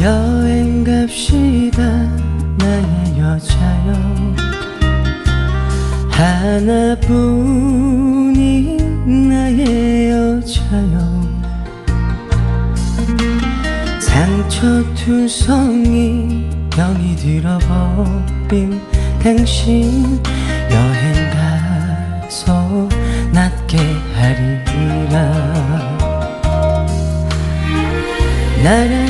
여행 갑시다 나의 여자여. 하나뿐인 나의 여자여. 상처투성이 병이 들어버린 당신 여행 가서 낫게 하리라. 나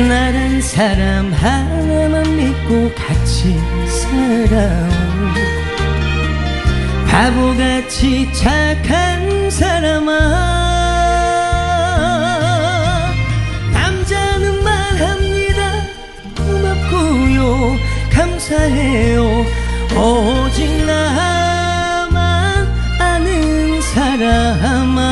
나란 사람 하나만 믿고 같이 살아온 바보같이 착한 사람아. 남자는 말합니다. 고맙고요. 감사해요. 오직 나만 아는 사람아